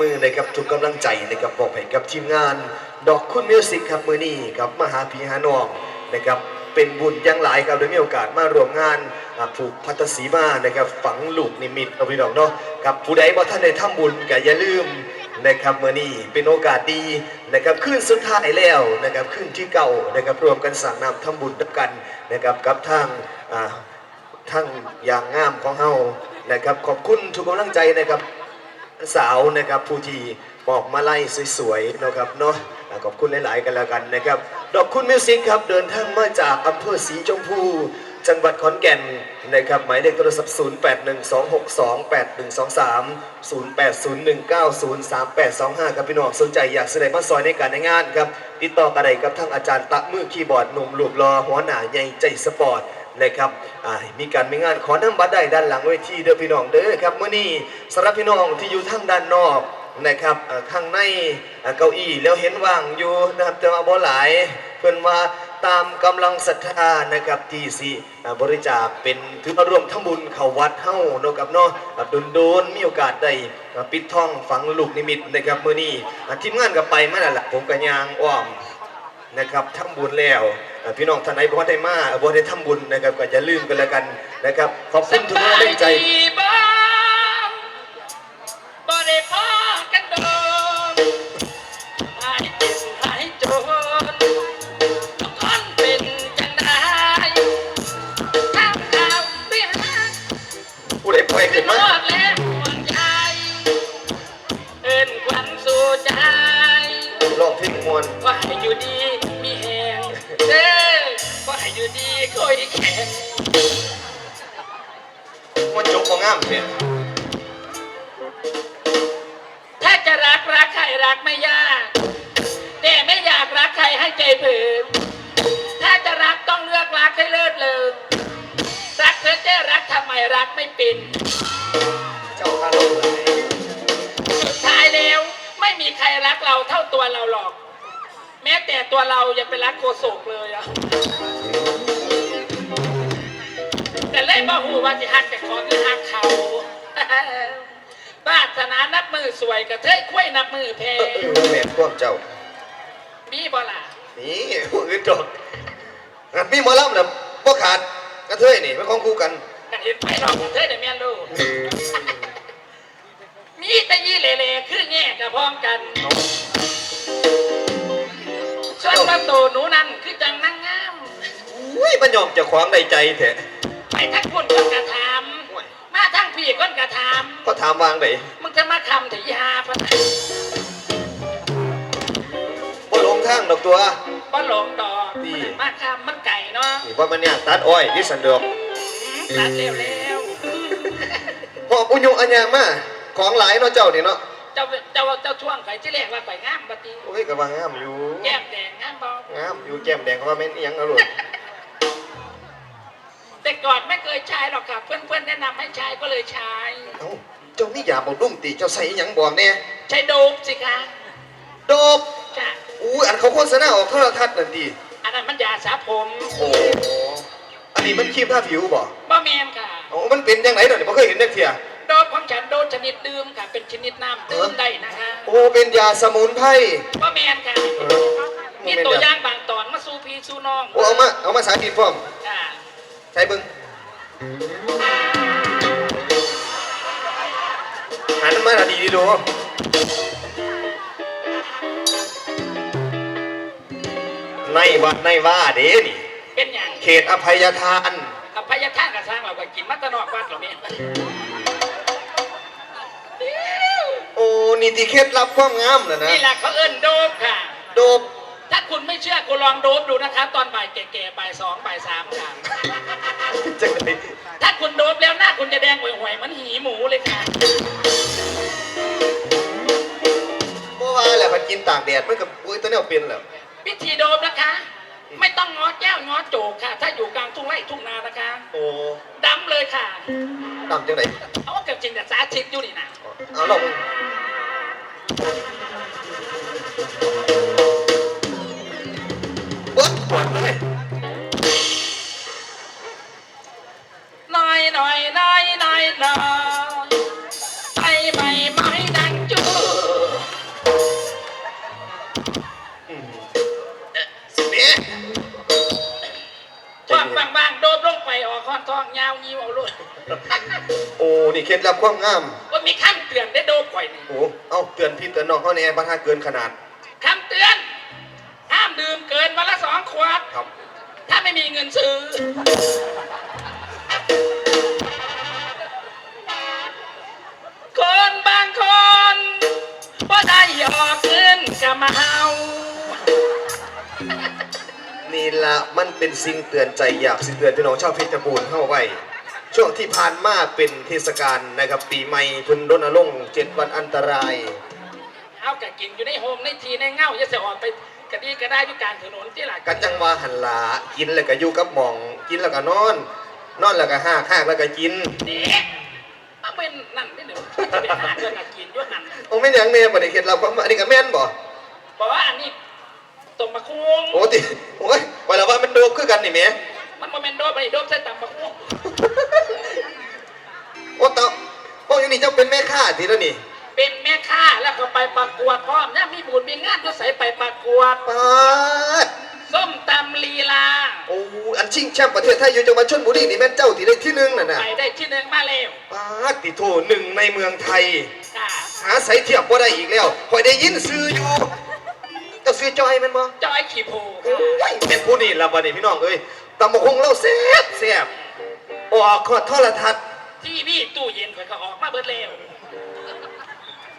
มือนะครับทุกกำลังใจนะครับบอกให้กับทีมงาน ดอกคุณมิวสิกครับมือนี้ครับมหาพีหานองนะครับเป็นบุญยังหลายครับได้มีโอกาสมารวมงานผูกพัตตสีมานะครับฝังลูกนิมิตเอาพี่น้องเนาะกับผู้ใดบ่ท่านได้ทำบุญก็อย่าลืมนะครับมือนี้เป็นโอกาสดีนะครับขึ้นสุดท้ายแล้วนะครับขึ้นที่เก่านะครับรวมกันสั่งนำทำบุญด้วยกันนะครับกับทางทั้งอย่างงามของเฮานะครับขอบคุณทุกกำลังใจนะครับ สาวนะครับผู้ที่บอกมาไล่สวยๆนะครับเนาะขอบคุณหลายๆกันแล้วกันนะครับดอกคุณมิวสิกครับเดินทางมาจากอำเภอศรีชมพู จังหวัดขอนแก่นนะครับหมายเลขโทรศัพท์ 0812628123 0801903825 ครับพี่น้องสนใจอยากแสดงมาซอยในการในงานครับติดต่อกันได้กับทางอาจารย์ตะมือคีย์บอร์ดหนุ่มรูปรอหัวหน้าใหญ่ใจสปอร์ต นะครับมีการมีงานขอนำบัตรได้ด้านหลังเวทีเด้อพี่น้องเด้อครับเมื้อนี้สำหรับพี่น้องที่อยู่ทางด้านนอกนะครับข้างในเก้าอี้แล้วเห็นว่างอยู่นะครับแต่ว่าบ่หลายเพิ่อนว่าตามกำลังศรัทธานะครับที่สิบริจาคเป็นถือมาร่วมทำบุญเข้าวัดเฮาเนาะครับเนาะอ่าโดนๆมีโอกาสได้ปิดทองฝังลูกนิมิตนะครับเมื้อนี้ทีมงานก็ไปมาแล้วล่ะผมก็ย่างอ้อมนะครับทำบุญแล้ว พี่น้องท่านไหนบ่ได้มาบ่ได้ทำบุญนะครับก็อย่าลืมกันแล้วกันนะครับ ขอบคุณทุกกำลังใจ งามเด้ถ้าจะรักรักใครรักไม่ยาก แต่ไม่อยากรักใครให้ใจเผิมถ้าจะรักต้องเลือกรักให้เลิศเลยรักเธอจะรักทำไมรักไม่เป็น เจ้าคารมหลยสุดท้ายแล้วไม่มีใครรักเราเท่าตัวเราหรอก แม้แต่ตัวเรายังไปรักโกศกเลยอะ เล่นบ้าหูว่าจะหักแต่ของหรือหักเขาบาสนานับมือสวยกระเทยคุ้ยนับมือแพ้เออเออแม่นความเจ้า มีบ่ล่ะนี่ผู้อื่นดอกงั้นมีหมอลำน่ะบ่ขาดกระเทยนี่มันของคู่กันกันเห็นไปหรอกกระเทยเดี๋ยวแม่นลูกมีแต่ยี่เหล่ๆคือแง่กับพ้องกันเอาส่วนประตูหนูนั่นคือจังนั่งงามอุ้ยมันยอมเจะขวางในใจแท้ ไปทั้งคนคนกระทำมาทั้งพี่คนกระทก็ถามวางไดำมึงจะมาคำถึงยาปะบ่หลงทางดอกตัว บ่หลงดอกพี่มาคำมันไก่เนาะนี่ว่ามันเนี่ยตัดอ้อยนี่สันดอกตัดเร็วแล้วหอบอุญุอัญญามาของหลายเนาะเจ้านี่เนาะเจ้าเจ้าเจ้าช่วงไก่ที่แรกว่าไก่งามปฏิโอ้ยกระวังงามอยู่ แก้มแดงงามบองามอยู่แก้มแดงเขาว่าแม่นอิหยังอร่อย แต่ก่อนไม่เคยใช้หรอกค่ะ เพื่อนๆแนะนำให้ใช้ก็เลยใช้ เอ้าเจ้ามียาบอกดุ้งติเจ้าใส่อิหยังบอกเนี่ยใช้โดบสิคะโดบจ้ะอู้อันเขาโฆษณาออกโทรทัศน์นั่นดี อันนั้นมันยาสระผมโอ้อันนี้มันครีมทาผิวบ่บ่แมนค่ะ โอ้มันเป็นยังไงเนาะนี่บ่เคยเห็นนักเที่ย โดบของฉันโดบชนิดดื่มค่ะ เป็นชนิดน้ำดื่มได้นะคะโอ้เป็นยาสมุนไพรบ่แมนค่ะเออมีตัวอย่างบางตอนมาสู้พี่สู้น้อง โอ้เอามาเอามาสาธิตพร้อมค่ะ ใช้เบิ่งหันมาหาดีดีดูในวัดในว่าเด้นี่ เป็นอย่างเขตอภัยทาน อภัยทานกับสร้างเราก็กินมัตตนอกวัดเหรอแม่โอ้นี่ที่เคล็ดลับความงามนะนะ นี่แหละเขาเอิ้นโดบค่ะ โดบถ้า คุณไม่เชื่อคุณลองโดบดูนะคะตอนบ่ายแก่ๆบ่ายสองบ่ายสามค่ะจังเลยถ้าคุณโดบแล้วหน้าคุณจะแดงห่วยๆเหมือนหีหมูเลยค่ะเมื่อวานแหละมันกินตากแดดมันกับอุ้ยตัวเนี้ยเป็นแล้ววิธีโดบนะคะ ไม่ต้องงอแก้วงอโจกค่ะ ถ้าอยู่กลางทุ่งไร่ทุ่งนานะคะโอ้ดำเลยค่ะดำจังไหนเอาว่าเกิดจริงแต่สาธิตอยู่นี่นะ เอาลองมึง ดอใบไม้ดงจูสิบอบางๆโดบลงไปออกคอทองยาวยิ้วเาลุ้นโอ้นี่เคล็ดลับความงามว่ามีขั้นเตือนได้โดบข่อยนี่โอ้เอาเตือนพี่เตือนน้องเขาในแอร์บ้าท่าเกินขนาดคำเตือน ห้ามดื่มเกินวันละสองขวด ครับ ถ้าไม่มีเงินซื้อ คนบางคนบ่ได้หยอกเงินกับมาเฮานี่ละมันเป็นสิ่งเตือนใจอยากสิเตือนพี่น้องชาวเพชรบูรณ์เข้าไว้ ช่วงที่ผ่านมาเป็นเทศกาลนะครับ ปีใหม่เพุ่นรณรงค์เจ็ดวันอันตรายเอากะกินอยู่ในโฮมในทีในเง่าจะเสียออกไปกะดีก็ได้อยู่กลางถนนที่หลักกัจังว่าหันหลากินแล้วก็อยู่กับหมอง กินแล้วก็นอน นอนแล้วก็ห้าข้างแล้วก็กินเด็ก เอาเป็นนั่นไม่เดี๋ยวจะไปหาเงินกะกินอยู่หันโอ้ไม่นหยังเนี่ยบ่ได้เคล็ดลับความอันนี้ก็แม่นบ่บอกว่าอันนี้ตรงมะคุงโอ้ติโอ้ยว่าแล้วว่ามันโดบคือกันนี่แหมมันโมเมนโดบไปโดบใส่ตำมะคุงโอ้เตาโอ้ยางนี่เจ้าเป็นแม่ค้าทีแล้วนี่เป็นแม่ค้าแล้วก็ไปประกวดพร้อมเนี่ยมีบุญมีงานก็ใส่ไปประกวด ปาด ส้มตำลีลา โอ้อันชิงแชมป์ประเทศไทยอยู่จังหวัดชลบุรีนี่แม่นเจ้าที่ได้ที่หนึ่งน่ะนะไปได้ที่หนึ่งมาแล้วปาดติโทหนึ่งในเมืองไทยค่ะหาใส่เทียบบ่ได้อีกแล้วคอยได้ยินซื้ออยู่เจ้าซื้อจอยแมันบ่จอยขี่โพโอ้ยเป็นผู้นี่ละบัดนี้พี่น้องเอ้ยตำบักคงเล่าแซ่บแซ่บออกขอดโทรทัศน์ทีวีตู้เย็นข่อยก็ออกมาเบิดแล้ว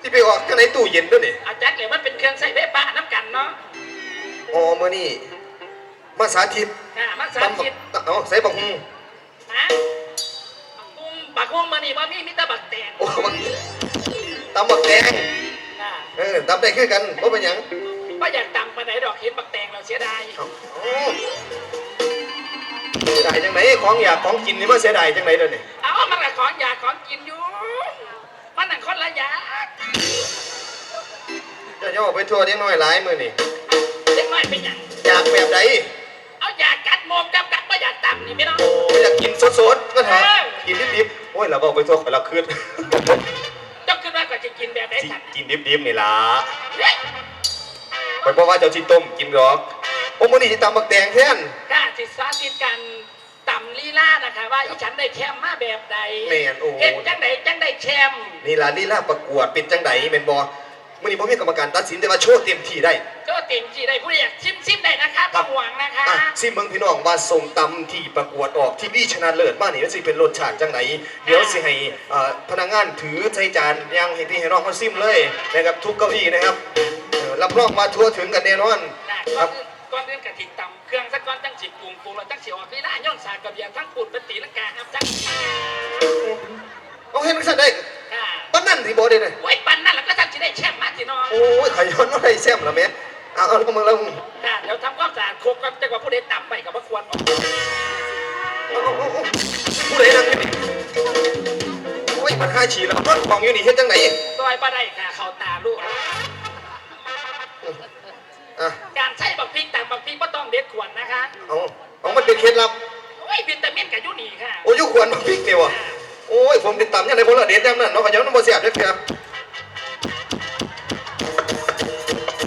ที่ไปออกข้างในตู้เย็นด้วยนี่อาจัดเลยมันเป็นเครื่องใส่ไฟฟ้าน้ำกันเนาะ อ๋อมื้อนี้ มาสาธิตค่ะมันสาตำบัธิกตเอาใส่บักฮุงนะบักกุ้งบักกุ้งมานี่ว่ามีมิตรบักแตงโอ้บักตำบักแดงค่ะเออตำได้คือกันบ่เป็นหยังว่าอยากตำไปไหนดอกเห็นบักแตงเราเสียดายเอาเอาเสียดายจังไหนของอยากของกินนี่มาเสียดายจังไหนเด้อนี่เอามันก็ของอยากของกินอยู่ มันนั่นคนละอยากเจะย่อไปทั่วเด็กน้อยหลายมื้อนี่เล็กน้อยเป็นหยังอยากแบบใดเอาอยากกัดโมมกับกัดว่าอยากตำนี่ไม่ต้องโอ้อยากกินสดๆก็เถอะกินดิบๆโอ้ยเราบอกไปทั่วไปละคืนเจ้าคิดว่าก็จะกินแบบไหนสิสัตว์กินดิบๆนี่ล่ะเฮ้ยไปเพราะว่าเจ้าสิต้มกินหรอกโอ้มื้อนี้สิตำบักแตงแทนกล้าสิสาธิตกันตำลีลานะคะว่าอีฉันได้แชมป์มาแบบใดแม่นโอ้เห็นจังใดจังได้แชมป์นี่ล่ะลีลาประกวดเป็นจังไดแม่นบ่ มื้อนี้บ่มีกรรมการตัดสินแต่ว่าโชว์เต็มที่ได้ก็เต็มที่ได้ผู้ใดอยากชิมชิมได้นะคะครัต้อบงหวังนะคะอะสิเมืองพี่น้องว่าส่งตำที่ประกวดออกที่พี่ชนะเลิศมานี่มันสิเป็นรสชาติจังไหนเดี๋ยวสิให้เอ่อพนักงานถือใส่จานย่างให้พี่ให้น้องเขาซิมเลยนะครับทุกเก้าอี้นะครับเออรับรองว่าทั่วถึงกันแน่นอนนะคก่อรันบอื่นก่อนอื่นกะทิตำเครื่องสักก้อนจังสิปรุงปรุงแล้วจังสิออกลีลาย้อนสากกระเบียงทั้งปูนเป็นตีลังกาครับจังเอาเห็นมันซะได้ค่ะปา นนั้นที่บ่ได้เลยโอ้ยปันนั่นแล้วก็จังสิได้แชมป์มาสิเนาะโอ้ยขย้อนว่าได้แซ่บละแม่เอาเอาลงมาลงค่ะเดี๋ยวทำความสะอาดโคกก็จะว่าผู้ใดต่ำไปกับว่าควรออกเอาเอาเอาเอาผู้ใดนั่งอยู่นี่โอ้ยมันห้าฉี่แล้วรถของอยู่นี่เฮ็ดจังไหนซอยบ่ได้ค่ะเข้าตาลูก อะการใช้บักพริกต่างบักพริกก็ต้องเด็ดขวดนะคะเอาเอามันเป็นเคล็ดลับโอ้ยวิตามินกับยูนี่ค่ะโอ้ยอยุควรมาพริกเนี่ยวะโอ้ยผมติดตามยังไงผมละเด็ดยังนั่น เนาะขยันน้ำมันเสียบเด็ด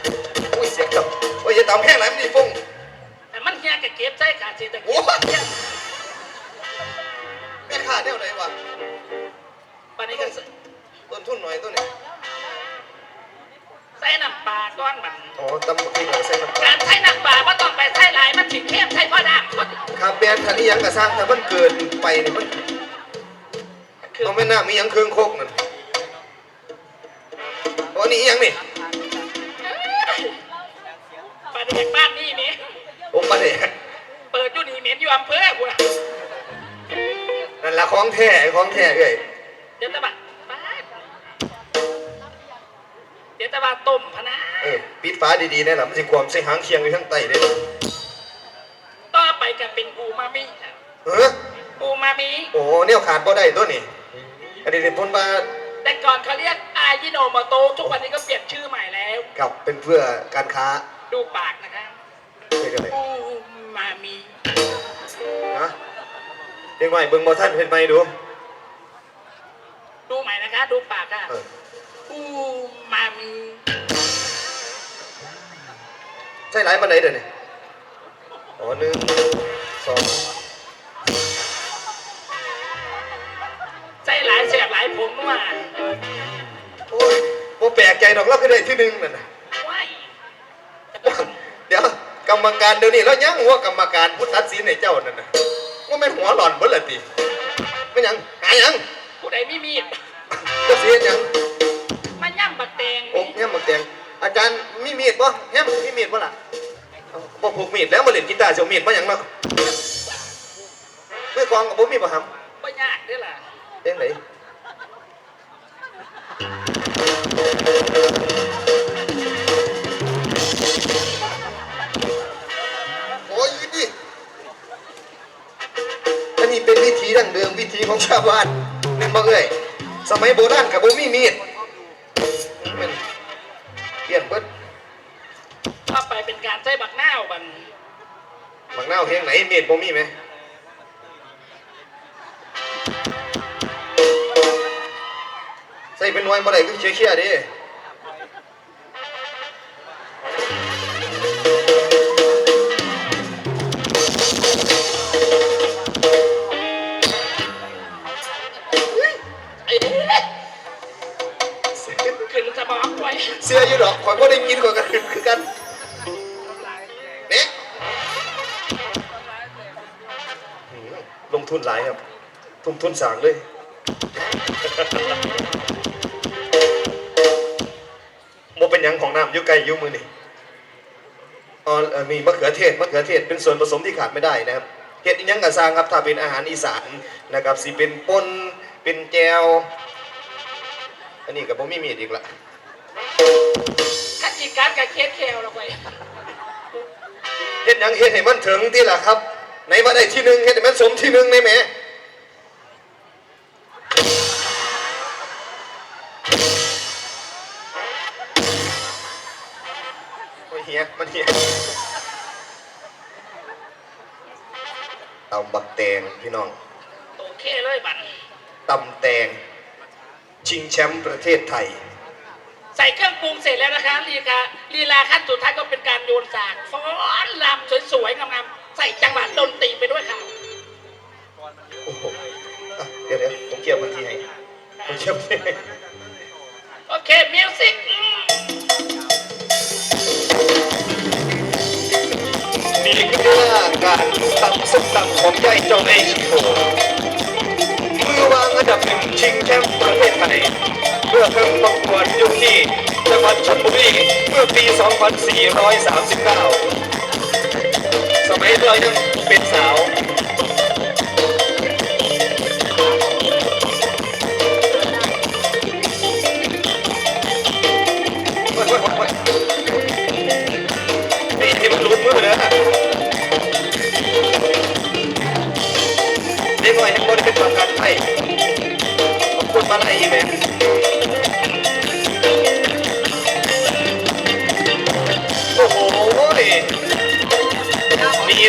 เพียโอ้ยเสียงจับโอ้ยอย่าตามแห้งไหลมันนี่ฟงแต่มันเฮียกับเก็บใช้ขาดเศรษฐกิโอ้จยแม่ขาดเดียวไหนวะปันนี้ก็ต้นทุนหน่อยต้นนี้ใส่น้ำปลาก้อนมันอ๋อตำพริกหน่อยใส่น้ำตาการลใช้น้ำปลาว่าต้องไปใช้หลายมันถึงเข้มใช้พ่อดำครับแบรนด์คันนี้ยังกระสร้างแต่มันเกินไปเนี่ยมันคือต้องไม่น่ามีหยังเครื่องโคกนั่นโอ้ นี่อีหยังนี่ปลาเด็กบ้านนี่นี่โอ้ปลาเด็กเปิดอยู่นี่เหม็นอยู่อำเภอกูนะนั่นละของแท้ของแท้เอ้ยเดี๋ยวตะบัดปาดเดี๋ยวตะบัดต้มพะนะเออปิดฟ้าดีๆแน่ล่ะมันสิความใส่หางเคียงอยู่ข้างใต้เด้อต่อไปก็เป็นอูมามิค่ะเอออูมามิโอ้เนี่ยขาดบ่ได้ตัวนี่อันนี้เป็นพ้นว่าแต่ก่อนเขาเรียกอายยินโอมโตะทุกวันนี้ก็เปลี่ยนชื่อใหม่แล้ว กับเป็นเพื่อการค้าดูปากนะครับกอะมามีฮะเรียกว่าไเบิ้งบอท่านเห็นไหมดูดูใหม่นะคะ ดูปากค่ะเอออู้มามีใช่หลายมัไหนเดี๋ยวนี้อ๋อหนึ่งสองใจหลายเสียบหลายผมมา แปลกใจดอกเราคือได้ที่หนึ่งนั่นน่ะว้ายเดี๋ยวกรรมการเดี๋ยวนี้แล้วยังหัวกรรมการผู้ตัดสินให้เจ้านั่นน่ะว่าแม่นหัวหล่อนเบิ่ละติไม่นหยังหาหยังผู้ใดไม่มีดจะเสียหยังมันย่ำบักแตงโอ้แง้มมาแตงอาจารย์มีมีดบ่แง้มมีมีดบ่ล่ะเอ้าบ่พกมีดแล้วมาเล่นกีตาร์เสียวมีดมาหยังเนาะไม่กองกับบ่มีบ่หำบ่ยากเด้อล่ะเด้งไหน โอ้ยดิอันนี้เป็นวิธีดั้งเดิมวิธีของชาวบ้านนี่บ่เอ้ยสมัยโบราณกับบ่มีมีดมันเปลี่ยนเบิดถ้าไปเป็นการใช้บักนาวบันบักนาวเฮงไหนมีดบ่มีไหมใส่เป็นหน่วยบ่ได้คือเชี่ยๆเดิ ดอกข่อยบ่ได้กินข่อยก็คือคือกันเนี่ยลงทุนหลายครับ ทุ่มทุนสางเลย โมเป็นหยังของน้ำยู่ไกลยู่มือนี่อ๋อเอ่อมีมะเขือเทศมะเขือเทศเป็นส่วนผสมที่ขาดไม่ได้นะครับเห็ดอีหยังกะซางครับ ถ้าเป็นอาหารอีสานนะครับสิเป็นป่นเป็นแจวอันนี้กับผมมีมีดอีกละ คัดจีการกับเคสแคลเราไปเฮ็ดหยังเฮ็ดให้มันถึงที่ล่ะครับไหนว่าได้ที่หนึ่งเฮ็ดให้มันสมที่หนึ่งในแหมโอ้ยเฮียมันเฮียตำบักแตงพี่น้องโอเคเลยบันตำแตงชิงแชมป์ประเทศไทย ใส่เครื่องปรุงเสร็จแล้วนะคะลีลาลีลาขั้นสุดท้ายก็เป็นการโยนสากฟ้อนลำสวยๆงามๆใส่จังหวะดนตรีไปด้วยค่ะโอ้โหอะเดี๋ยวเดี๋ยวผมเกี่ยวพื้นที่ให้ผมเกี่ยวพื้นที่ให้โอเคมิวสิกนี่คือการตำส้มตำของยายเจ้าเองมือวางอันดับหนึ่งชิงแชมป์ประเทศไทย เพื่อเพิ่มประกวดยุคที่จังหวัดชลบุรีเมื่อปี 2439 สมัยเรายังเป็นสาวนี่ที่มันหลุดมือนะเด็กหน่อยให้คนเป็นประกันไทยขอบคุณมาลัยอีเมลโ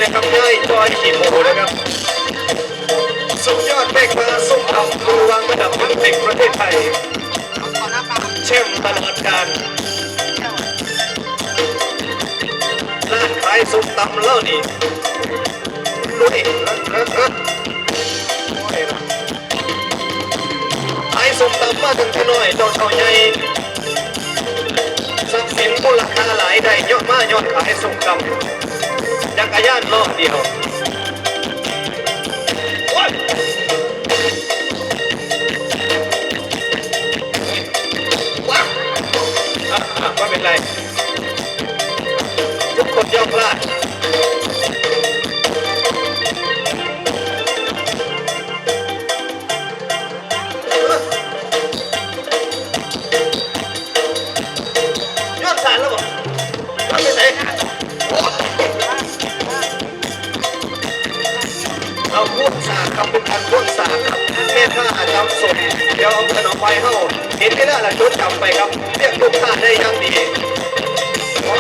นะครับย่อยจอยขีดโมโหนะครับ สุดยอดแม่ค้าส้มตำมือวางระดับหนึ่งแห่งประเทศไทยแชมป์ตลอดกาลร้านขายส้มตำแล้วนี่ดูดิเออเออเออโอ้ยขายส้มตำมาถึงขน้อยจ้าเท่าใหญ่ทรัพย์สินมูลค่าหลายได้เยอะมากยอดขายส้มตำ จักรยานล้อเดียวโอ้ยว้าวไม่เป็นไร ทุกคนย่อมพลาด เอาพวกสากครับเป็นการพวกสากครับแม่ข้าจำสดเดี๋ยวเอาขนมไปเฮ้าเห็นไม่ได้ละจดจำไปครับ เรียกลูกค้าได้ยังดีขอ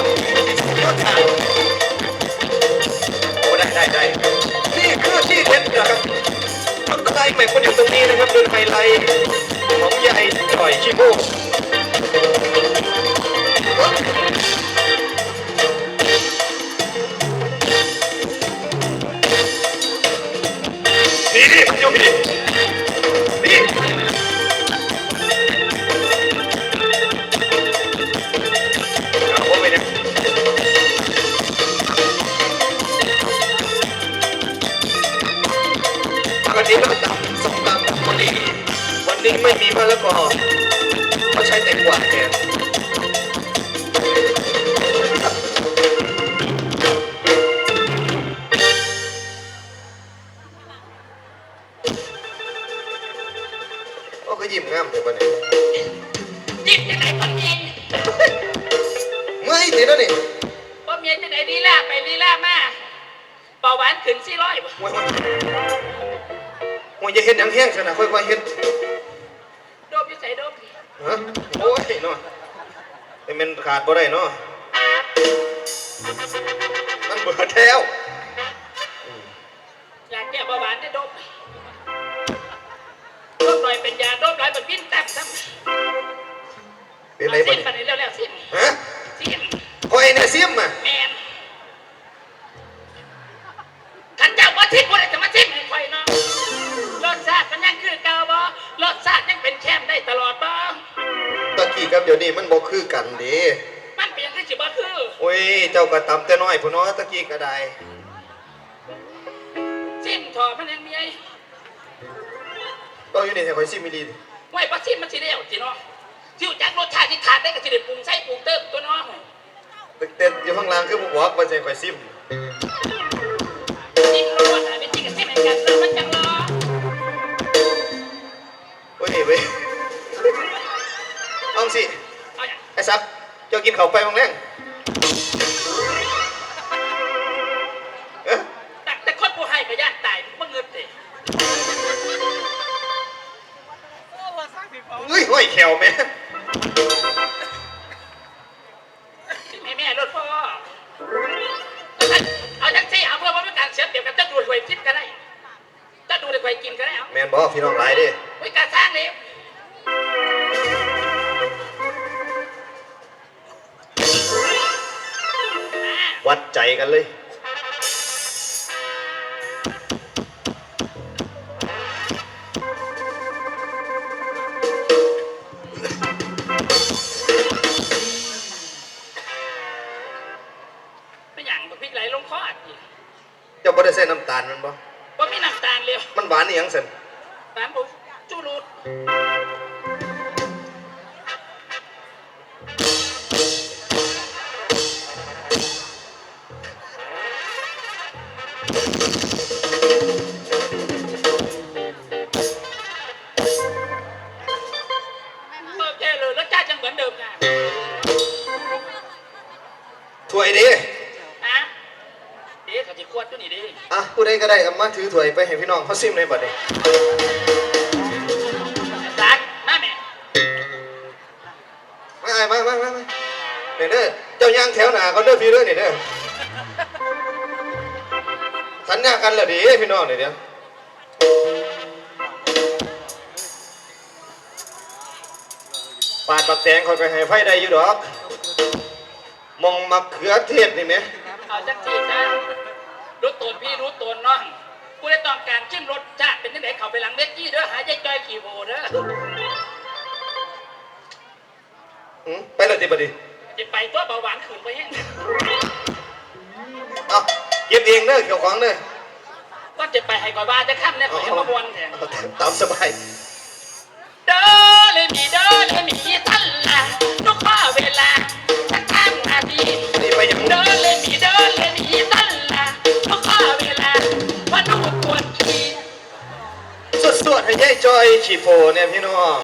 ยอดสารโอ้ได้ได้ได้นี่คือที่เด็ดนะครับต้นไม้ใหม่คนอยู่ตรงนี้นะครับเป็นไฮไลท์ของยายจ่อยชิโม ไหนลีลาไปลีลามาเบาหวานขึ้นสี่ร้อยโอ้ยโอ้ยโอ้ยอย่าเห็นหยังแห้งขนาดค่อยๆเห็นโดบอยู่ใส่โดบฮะโอ้ยเนาะแต่มันขาดบ่ได้เนาะมันเบิดแล้วอยากแก้เบาหวานได้โดบโดบหน่อยเป็นยาโดบหลายเป็นวิ่นแต้มซ้ำเป็นไรสิ้บ่นเนี่ยปันนี้แล้วๆสิ้นฮะสิ้น คอยเนี่ยซิมอะแมน ขันเจ้าบ่ทิ้งบ่ได้จะมาทิ้งให้ข่อยเนาะรสชาติมันยังคือเก่าบ่รสชาติยังเป็นแชมป์ได้ตลอดบ่ตะกี้กับเดี๋ยวนี้มันบ่คือกันเด้มันเป็นยังคือสิบ่คือโอ้ยเจ้าก็ตำแต่น้อยพุ่นเนาะตะกี้ก็ได้สิ้นถอมันยังมีไอ้ต้องอยู่นี่ให้คอยซิมอีหลีไว้บ่สิ้นมันสิแล้วสิเนาะสิรู้จักรสชาติที่ขาดได้ก็สิได้ปรุงใส่ปรุงเติมตัวเนาะเต้นอยู่ข้างล่างคือบ่บอกว่าจะให้คอยซิม จริงกับสิ้นเหมือนกันเนาะมันจังรอโอ้ยเว้ยเอาสิ เอาอย่างไอ้ซับเจ้ากินข้าวไปบางแรงเอ๊ะตักแต่คนผู้ให้ก็ย่านตายบ่เงินเด้เฮ้ยห้อยแขวแม่สิแม่แม่รถพ่อ เอาจังซี่เอาเพื่อว่าเป็นการเสียเปรียบกับเจ้าดูดหวยทิพย์ก็ได้ เจ้าดูดหวยกินก็ได้เอาแม่นบ่พี่น้องหลายเด้ไว้การสร้างเลยวัดใจกันเลย ไม่อย่างบักพริกไหลลงคออัดอีกเจ้าบ่ได้ใส่น้ำตาลมันบ่ หวานอีหยังซั่นน้ำบุจูรูดโอเคเลยรสชาติยังเหมือนเดิมนะถ้วยเด้นะเดี๋ยวเขาจะควด ตัวนี้ดิอะผู้ใดก็ได้เอามาถือถ้วยไปให้พี่น้องเขาซิมเลยบัดนี้สักมาแม่มาไอ้มามามามาเด้อเด้อเจ้าย่างแถวหน้าก็เด้อพี่เด้อนี่เด้อสัญญากันแล้วเดิพี่น้องนี่เดี๋ยวปาดปักแตงคอยไปให้ไฟได้อยู่ดอกมองมะเขือเทศนี่ไหม เอาจักจีนะ รู้ตนพี่รู้ตนน้องกูได้ต้องการชิมรสชาติเป็นยังไงเขาไปหลังเวทีเด้อหายายจอยขี่โบเด้ออืมไปเลยติบัดนี้จะไปตัวเบาหวานขืนไปยังเอาเก็บเองเด้อเกี่ยวของเด้อก็จะไปให้ก่อนว่าจะข้ามเนี่ยขอให้มาบวนแทนเอาตามสบาย เด้อเลยมีเด้อเลยมีท่านละทุกข้อเวลาสักข้ามนาทีนี่ไปยั สวดให้ยายจอยฉีโฟเนี่ยพี่น้อง